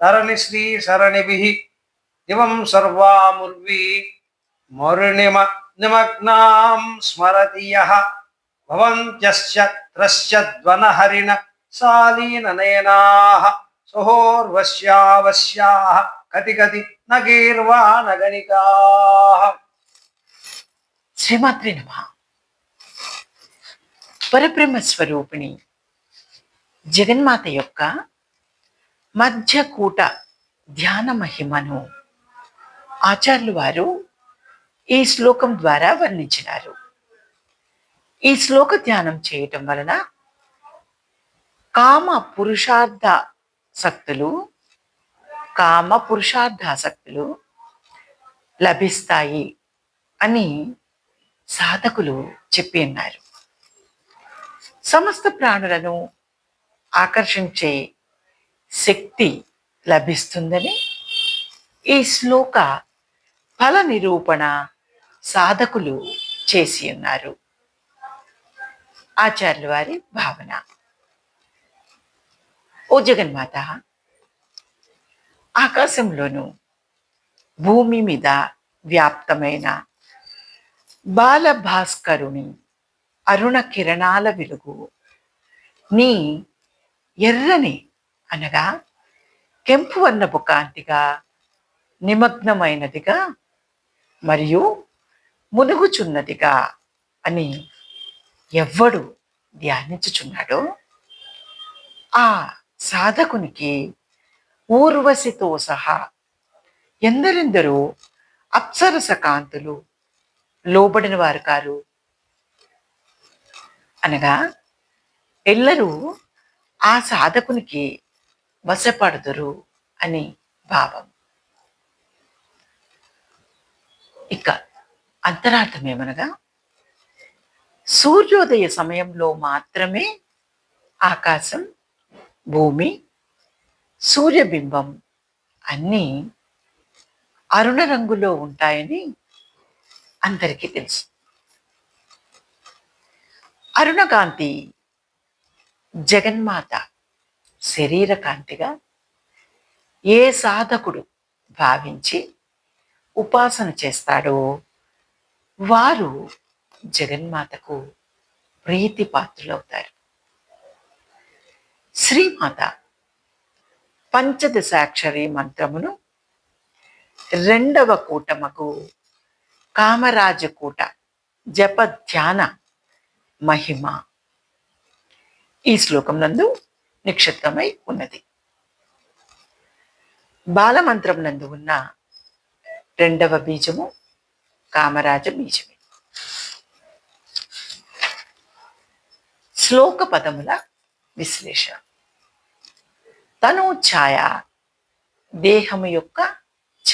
తరణి శ్రీ సరణిభిః దివం సర్వాముర్వి మరుణిమ నిమగ్నాం స్మరతి యః భవంత్యస్య త్రస్యద్వనహరిణ శాలీననయనాః సహోర్వశ్యావశ్యాः కతి కతి నగీర్వాణ గణికాః శ్రీమాత్రి నమ పరబ్రహ్మ స్వరూపిణి జగన్మాత యొక్క మధ్యకూట ధ్యాన మహిమను ఆచార్యులు వారు ఈ శ్లోకం ద్వారా వర్ణించినారు. ఈ శ్లోక ధ్యానం చేయటం వలన కామ పురుషార్థ శక్తులు కామ పురుషార్థాసక్తులు లభిస్తాయి అని సాధకులు చెప్పి ఉన్నారు సమస్త ప్రాణులను ఆకర్షించే శక్తి లభిస్తుందని ఈ శ్లోక ఫల నిరూపణ సాధకులు చేసి ఉన్నారు. ఆచార్యుల వారి భావన. ఓ జగన్మాత ఆకాశంలోను భూమి మీద వ్యాప్తమైన బాలభాస్కరుని అరుణ కిరణాల వెలుగు నీ ఎర్రని అనగా కెంపు వర్ణపు కాంతిగా నిమగ్నమైనదిగా మరియు మునుగుచున్నదిగా అని ఎవ్వడు ధ్యానించుచున్నాడో. ఆ సాధకునికి ఊర్వశితో సహా ఎందరెందరో అప్సరస కాంతులు లోబడిన వారు కారు. అనగా ఎల్లరూ ఆ సాధకునికి వశపడుదురు అని భావం. ఇక అంతరార్థం ఏమనగా సూర్యోదయ సమయంలో మాత్రమే ఆకాశం భూమి సూర్యబింబం అన్నీ అరుణ రంగులో ఉంటాయని అందరికీ తెలుసు. అరుణకాంతి జగన్మాత శరీర కాంతిగా ఏ సాధకుడు భావించి ఉపాసన చేస్తాడో వారు జగన్మాతకు ప్రీతి పాత్రులవుతారు శ్రీమాత పంచదశాక్షరి మంత్రమును రెండవ కూటమకు కామరాజకూట జప ధ్యాన మహిమ. ఈ శ్లోకం నందు నిక్షిప్తమై ఉన్నది. బాలమంత్రం నందు ఉన్న రెండవ బీజము కామరాజ బీజమే. శ్లోక పదముల విశ్లేషణ తను ఛాయ దేహము యొక్క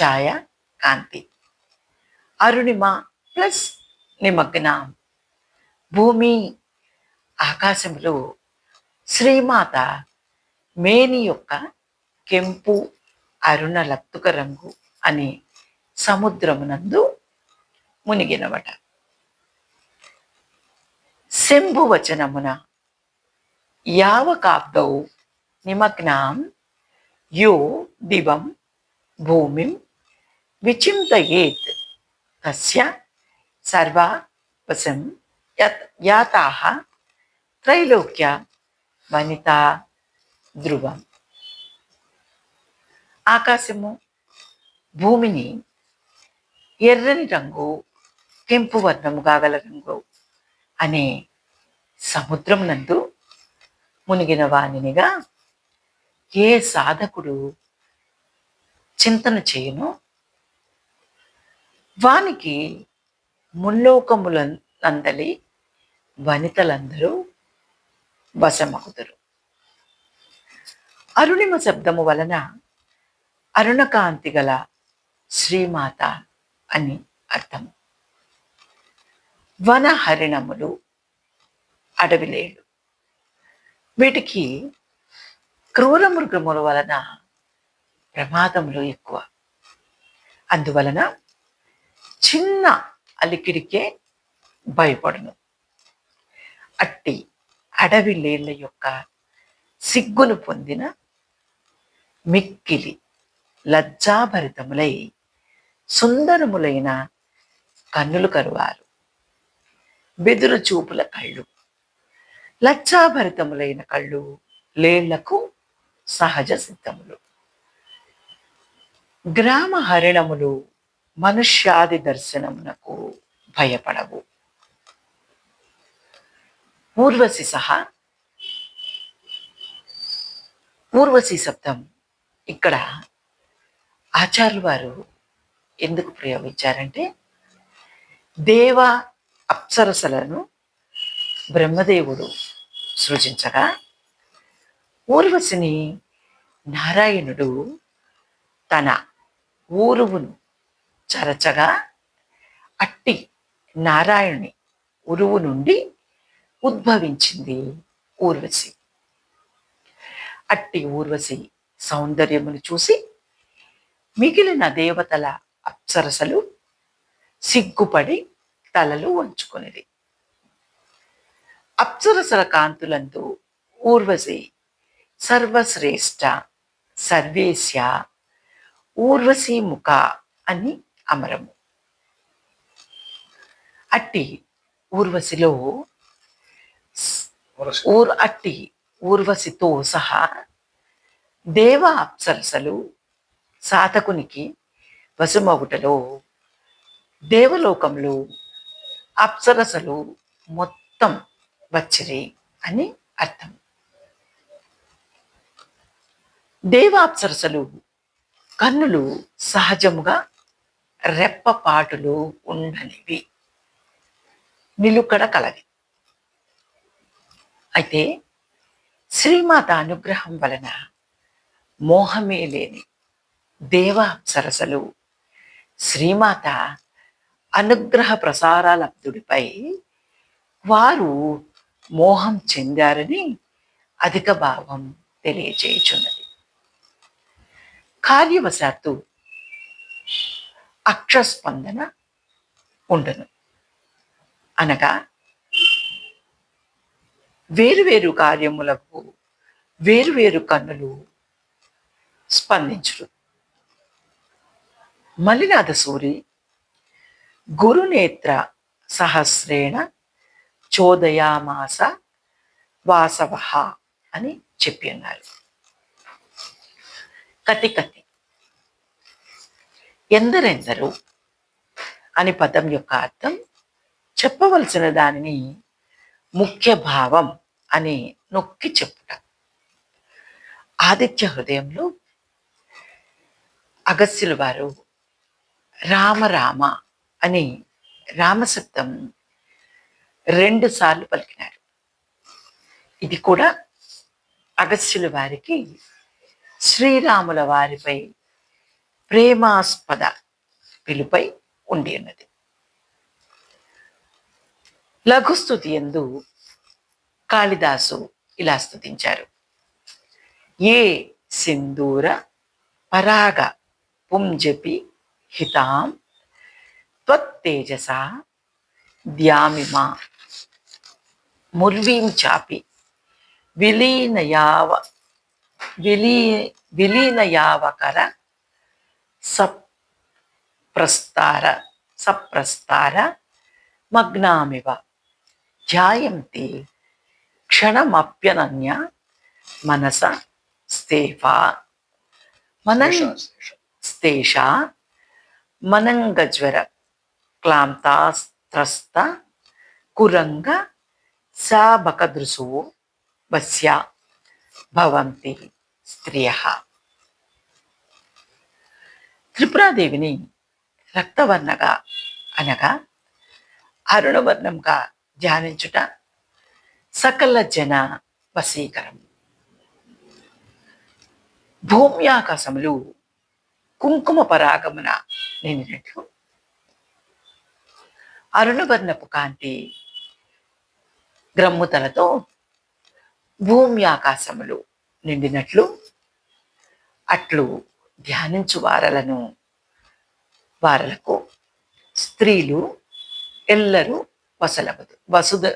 ఛాయ కాంతి. అరుణిమ ప్లస్ నిమగ్నం. భూమి ఆకాశంలో శ్రీమాత మేని యొక్క కెంపు అరుణ లత్తుక రంగు అనే సముద్రమునందు మునిగినవట. శంభువచనమున యావకాబ్దౌ నిమగ్నాం యో దివం భూమిం విచింతయేత్ తస్య సర్వావశం యత్ యాతాః త్రైలోక్య వనిత ధ్రువం ఆకాశము భూమిని ఎర్రని రంగు కెంపు వర్ణముగా గల రంగు అనే సముద్రం నందు మునిగిన వానినిగా ఏ సాధకుడు చింతన చేయను వానికి ముల్లోకములందలి వనితలందరూ బసమగుదురు అరుణిమ శబ్దము వలన అరుణకాంతి గల శ్రీమాత అని అర్థం వన హరిణములు అడవిలేళ్ళు వీటికి క్రూర మృగముల వలన ప్రమాదములు ఎక్కువ. అందువలన చిన్న అలికిడికే భయపడను. అట్టి అడవి లేళ్ళ యొక్క సిగ్గును పొందిన మిక్కిలి లజ్జాభరితములై సుందరములైన కన్నులు కరువారు. బెదురు చూపుల కళ్ళు లజ్జాభరితములైన కళ్ళు లేళ్ళకు సహజ సిద్ధములు. గ్రామ హరిణములు మనుష్యాది దర్శనమునకు భయపడవు. ఊర్వశి సహా. ఊర్వశి శబ్దం. ఇక్కడ ఆచార్యులు వారు ఎందుకు ప్రయోగించారంటే దేవ అప్సరసలను బ్రహ్మదేవుడు సృజించగా ఊర్వశిని నారాయణుడు తన ఊరువును చరచగా అట్టి నారాయణుని ఉరువు నుండి ఉద్భవించింది ఊర్వశి. అట్టి ఊర్వశి సౌందర్యమును చూసి మిగిలిన దేవతల అప్సరసలు సిగ్గుపడి తలలు వంచుకునేది అప్సరసల కాంతులందు ఊర్వశి సర్వశ్రేష్ఠ సర్వేశ్య ఊర్వశీ ముఖ అని అమరము. అట్టి ఊర్వశిలో ఊర్ అట్టి ఊర్వశితో సహా దేవ అప్సరసలు సాధకునికి వసుమగుటలో దేవలోకంలో అప్సరసలు మొత్తం వచ్చిరి అని అర్థం. దేవాప్సరసలు కన్నులు సహజముగా రెప్పపాటులు ఉండనివి. నిలుకడ కలవి. అయితే శ్రీమాత అనుగ్రహం వలన మోహమే లేని దేవాప్సరసలు శ్రీమాత అనుగ్రహ ప్రసారాలబ్దుడిపై వారు మోహం చెందారని అధిక భావం తెలియజేయుచున్నది కార్యవశాత్తు అక్షస్పందన ఉండను. అనగా వేరువేరు కార్యములకు వేరువేరు కన్నులు స్పందించుడు మల్లినాథ సూరి గురునేత్ర సహస్రేణ చోదయామాస వాసవ అని చెప్పి ఉన్నారు కతి కతి. ఎందరెందరు అని పదం యొక్క అర్థం చెప్పవలసిన దానిని ముఖ్య భావం అని నొక్కి చెప్పుట. ఆదిత్య హృదయంలో అగస్యులు వారు రామ రామ అని రామశబ్దం రెండు సార్లు పలికినారు. ఇది కూడా అగస్యుల వారికి శ్రీరాముల వారిపై ప్రేమాస్పద పిలుపై ఉండి ఉన్నది. లఘుస్థుతి ఎందు కాళిదాసు ఇలా స్తుతించారు. ఏ సింధూర పరాగ పుంజపి హితాం త్వత్తేజస ద్యామిమా ముర్వీం చాపి విలీనయావ విలీ విలీనయావకర సప్రస్తార సప్రస్తార మగ్నామివ ధ్యాయంతి క్షణమప్యనన్య మనస స్థేఫా మనన్. స్తేష మనంగజ్వర క్లాంతాస్త్రస్త కురంగ సాబకదృశు వస్య భవంతి స్త్రియ త్రిపురాదేవిని రక్తవర్ణగా అనగా అరుణవర్ణంగా ధ్యానించుట సకల జన వశీకరం. ఆకాశములు కుంకుమ పరాగమున నిండినట్లు. అరుణవర్ణపు కాంతి గ్రమ్ముతలతో భూమి ఆకాశములు నిండినట్లు. అట్లు ధ్యానించు వారలను వారలకు స్త్రీలు ఎల్లరూ వసలగుదు వసుద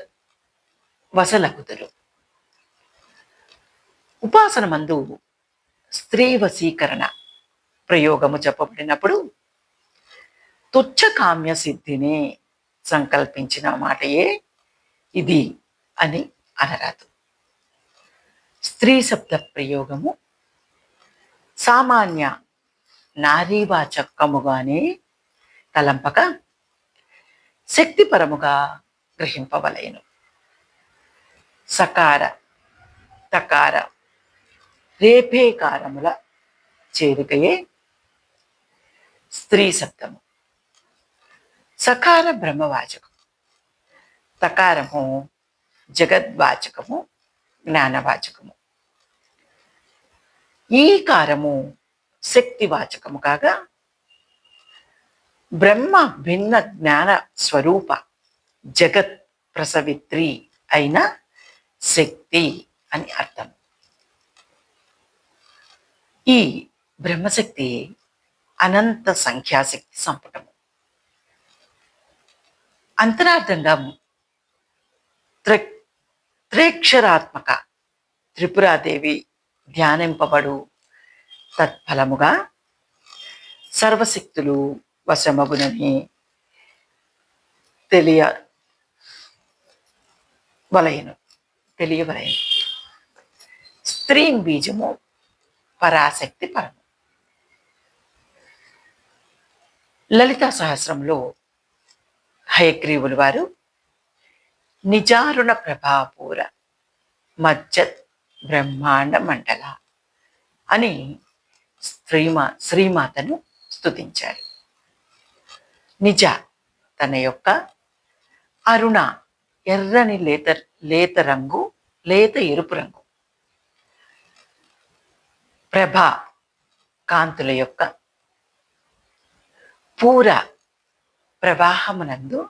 వసలగుదురు ఉపాసన మందు స్త్రీ వశీకరణ ప్రయోగము చెప్పబడినప్పుడు తుచ్చ కామ్య సిద్ధిని సంకల్పించిన మాటయే ఇది అని అనరాదు. స్త్రీ శబ్ద ప్రయోగము సామాన్య నారీవాచకముగానే తలంపక శక్తిపరముగా గ్రహింపవలయను సకార తకార రేపేకారముల చేరికయే స్త్రీ శబ్దము సకార బ్రహ్మవాచకం తకారము జగద్వాచకము జ్ఞానవాచకము. ఈ కారము శక్తివాచకము కాగా బ్రహ్మ భిన్న జ్ఞాన స్వరూప జగత్ ప్రసవిత్రి అయిన శక్తి అని అర్థం. ఈ బ్రహ్మశక్తి అనంత సంఖ్యాశక్తి సంపుటము. అంతరార్థంగా త్రేక్షరాత్మక త్రిపురాదేవి ధ్యానింపబడు తత్ఫలముగా సర్వశక్తులు వశమగునని తెలియ వలయను తెలియవలయను స్త్రీ బీజము పరాశక్తి పరము. లలితా సహస్రంలో హయగ్రీవులు వారు నిజారుణ ప్రభాపూర మజ్జత్ బ్రహ్మాండ మండల అని శ్రీమా శ్రీమాతను స్తుతించారు. నిజ. తన యొక్క అరుణ ఎర్రని లేత లేత రంగు లేత ఎరుపు రంగు. ప్రభ కాంతుల యొక్క పూర ప్రవాహమునందు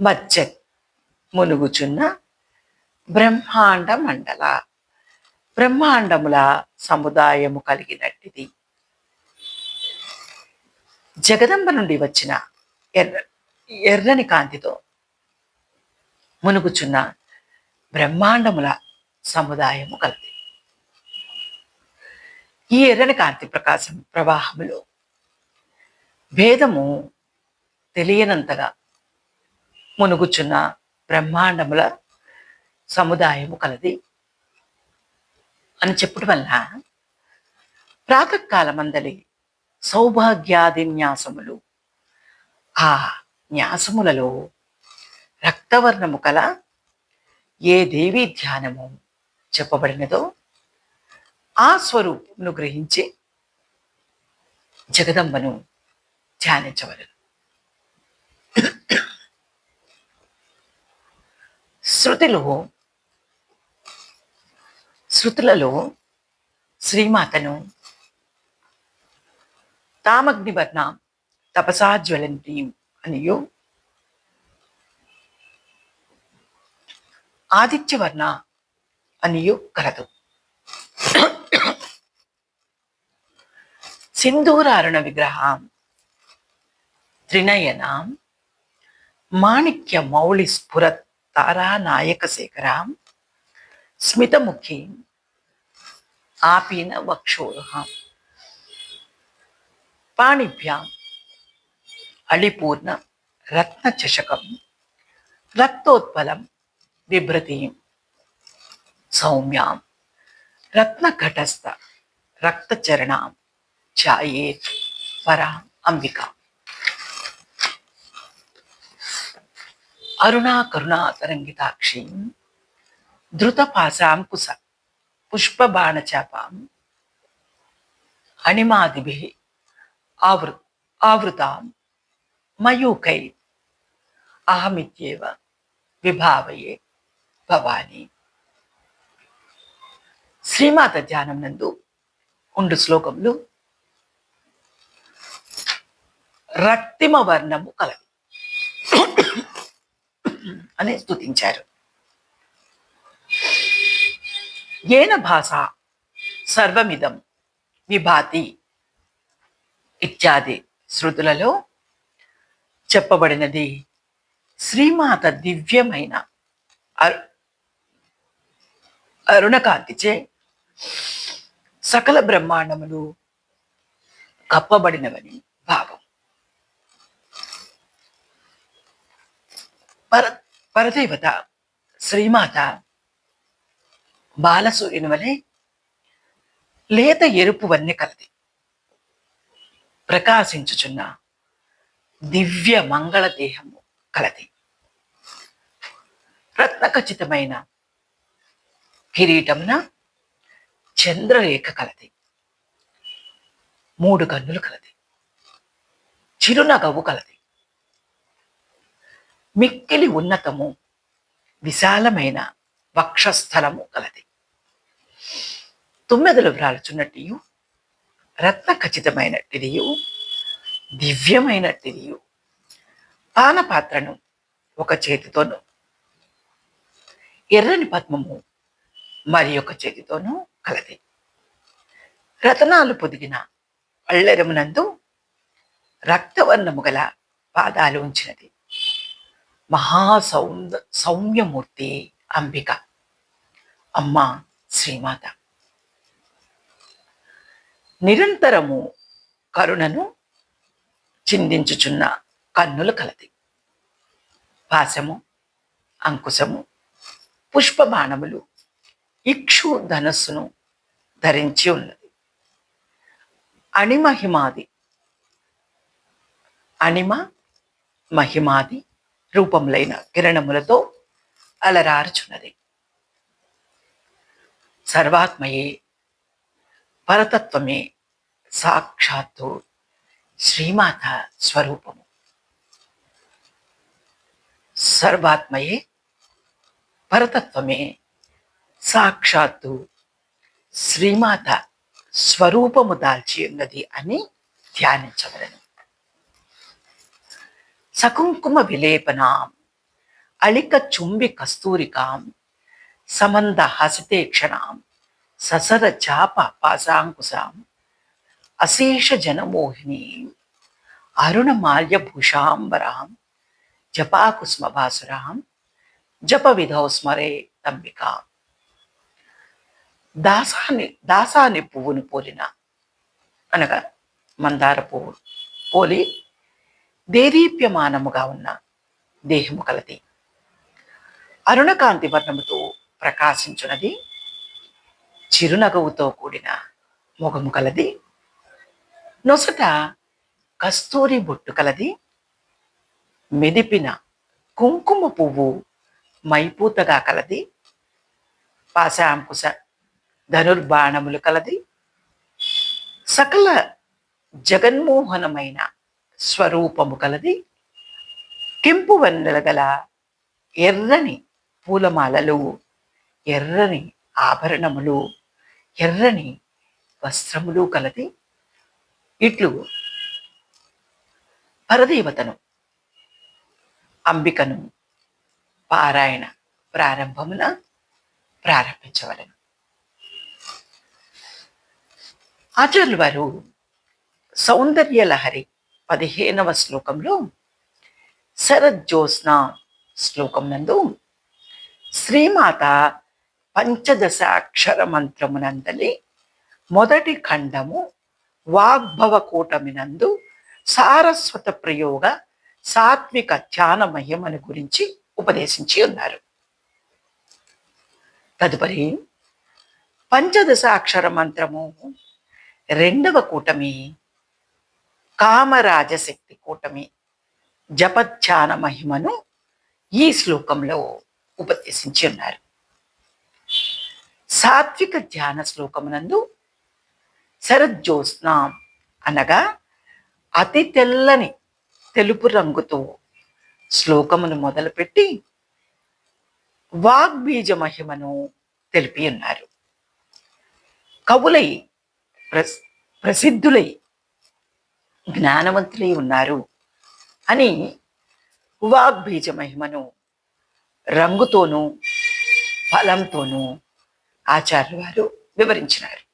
మధ్య మునుగుచున్న బ్రహ్మాండ మండల బ్రహ్మాండముల సముదాయము కలిగినట్టిది. జగదంబ నుండి వచ్చిన ఎర్ర ఎర్రని కాంతితో మునుగుచున్న బ్రహ్మాండముల సముదాయము కలది. ఈ ఎర్రని కాంతి ప్రకాశం ప్రవాహములో భేదము తెలియనంతగా మునుగుచున్న బ్రహ్మాండముల సముదాయము కలది. అని చెప్పడం వల్ల ప్రాతకాలమందలి సౌభాగ్యాది న్యాసములు ఆ న్యాసములలో రక్తవర్ణము కల ఏ దేవీ ధ్యానము చెప్పబడినదో ఆ స్వరూపమును గ్రహించి జగదంబను ధ్యానించవలను. శృతిలో శృతులలో శ్రీమాతను తామగ్నివర్ణ తపసా జ్వలంతీం అనియు. ఆదిత్యవర్ణ అనియు కలదు. సింధూరారుణ విగ్రహం. త్రినయనాం. మాణిక్య మౌళి స్ఫుర తారానాయక శేఖరాం. స్మితముఖీం ఆపీన వక్షోరుహాం పాణిభ్యాం అళిపూర్ణ రత్న చషకం రక్తోత్పలం బిభ్రతీం సౌమ్యాం రత్నఘటస్థ రక్తచరణాం ఛాయేత్ పరా అంబికా. అరుణా కరుణా తరంగితాక్షీం ధృతపాశాం పుష్పబాణచాపాం అణిమాదిభి ఆవృ ఆవృతాం మయూకై అహమిత్యేవ విభావయే భవాని శ్రీమాత ధ్యానం నందు ఉండు శ్లోకములు రక్తిమ వర్ణము కలవి అని స్తుతించారు ఏన భాష సర్వమిదం విభాతి ఇత్యాది శృతులలో చెప్పబడినది. శ్రీమాత దివ్యమైన అరు- అరుణకాంతిచే సకల బ్రహ్మాండములు కప్పబడినవని భావం. పర పరదేవత శ్రీమాత బాలసూర్యుని వలె లేత ఎరుపు వన్నె కలది. ప్రకాశించుచున్న దివ్య మంగళ దేహము కలది. రత్నఖచితమైన కిరీటమున చంద్రరేఖ కలది. మూడు కన్నులు కలది. చిరునగవు కలది. మిక్కిలి ఉన్నతము విశాలమైన వక్షస్థలము కలది. తుమ్మెదలు వ్రాల్చున్నట్టు రత్న ఖచ్చితమైనట్టిదియు దివ్యమైనట్టిదియు పానపాత్రను ఒక చేతితోను ఎర్రని పద్మము మరి ఒక చేతితోనూ కలది. రతనాలు పొదిగిన అళ్ళెరమునందు రక్తవర్ణము గల పాదాలు ఉంచినది. మహాసౌంద సౌమ్యమూర్తి అంబిక. అమ్మ శ్రీమాత. నిరంతరము కరుణను చిందించుచున్న కన్నులు కలది. పాశము అంకుశము పుష్పబాణములు ఇక్షు ధనస్సును ధరించి ఉన్నది. అణిమహిమాది అణిమ మహిమాది రూపములైన కిరణములతో అలరారుచున్నది. సర్వాత్మయే పరతత్వమే సాక్షాత్తు శ్రీమాత స్వరూపము. సర్వాత్మయే పరతత్వమే సాక్షాత్తు శ్రీమాత స్వరూపము దాల్చి ఉన్నది అని ధ్యానించవలను సకుంకుమ విలేపనాం అళిక చుంబి కస్తూరికాం సమంద హసితే క్షణాం ససర చాప పాశాంకుశాం అశేష జనమోహిని అరుణమాల్య భూషాంబరాం జపాకుస్మభాసురాం జప విధౌ స్మరే తంబిక దాసాని దాసాని పువ్వును పోలిన అనగా మందార పువ్వు పోలి దేదీప్యమానముగా ఉన్న దేహము కలది. అరుణకాంతి వర్ణముతో ప్రకాశించున్నది చిరునగవుతో కూడిన ముఖము కలది. నొసట కస్తూరి బొట్టు కలది మెదిపిన కుంకుమ పువ్వు మైపూతగా కలది పాశాంకుశ ధనుర్బాణములు కలది సకల జగన్మోహనమైన స్వరూపము కలది కెంపు వన్నెల గల ఎర్రని పూలమాలలు ఎర్రని ఆభరణములు ఎర్రని వస్త్రములు కలది. ఇట్లు. పరదేవతను. అంబికను పారాయణ ప్రారంభమున ప్రారంభించవలను. ఆచార్యులు వారు సౌందర్య లహరి పదిహేనవ శ్లోకంలో శరజ్యోత్స్న శ్లోకం నందు శ్రీమాత పంచదశాక్షర మంత్రమునందలి మొదటి ఖండము వాగ్భవ కూటమినందు సారస్వత ప్రయోగ సాత్విక ధ్యాన మహిమను గురించి ఉపదేశించి ఉన్నారు తదుపరి పంచదశ అక్షర మంత్రము రెండవ కూటమి కామరాజశక్తి కూటమి జపధ్యాన మహిమను ఈ శ్లోకంలో ఉపదేశించి ఉన్నారు సాత్విక ధ్యాన శ్లోకమునందు శరజ్యోత్స్న అనగా అతి తెల్లని తెలుపు రంగుతో శ్లోకమును మొదలుపెట్టి వాగ్బీజ మహిమను తెలిపి ఉన్నారు. కవులై ప్రస్ ప్రసిద్ధులై జ్ఞానవంతులై ఉన్నారు అని వాగ్బీజ మహిమను రంగుతోనూ ఫలంతోనూ ఆచార్య వారు వివరించినారు.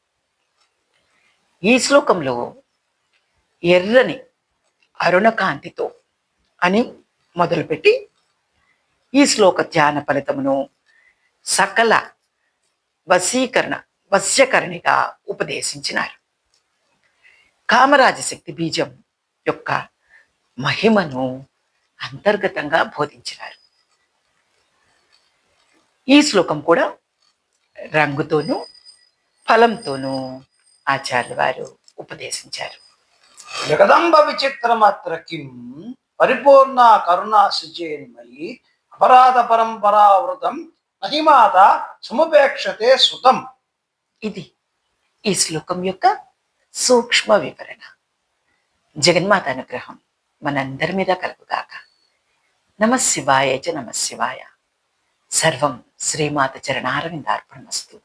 ఈ శ్లోకంలో ఎర్రని అరుణకాంతితో అని మొదలుపెట్టి ఈ శ్లోక ధ్యాన ఫలితమును సకల వశీకరణ వశ్యకరణిగా ఉపదేశించినారు. కామరాజ శక్తి బీజం యొక్క మహిమను అంతర్గతంగా బోధించినారు. ఈ శ్లోకం కూడా రంగుతోనూ ఫలంతోనూ ఆచార్య వారు ఉపదేశించారు. జగదంబ విచిత్రమత్ర కిం పరిపూర్ణ కరుణా సుచేన్మయి అపరాధ పరంపరావృతం మహిమాత సముపేక్షతే సుతం. ఇది ఈ శ్లోకం యొక్క సూక్ష్మ వివరణ. జగన్మాత అనుగ్రహం మనందరి మీద కలుగుగాక. నమ శివాయ చ నమ శివాయ. సర్వం శ్రీమాత చరణారవిందార్పణమస్తు.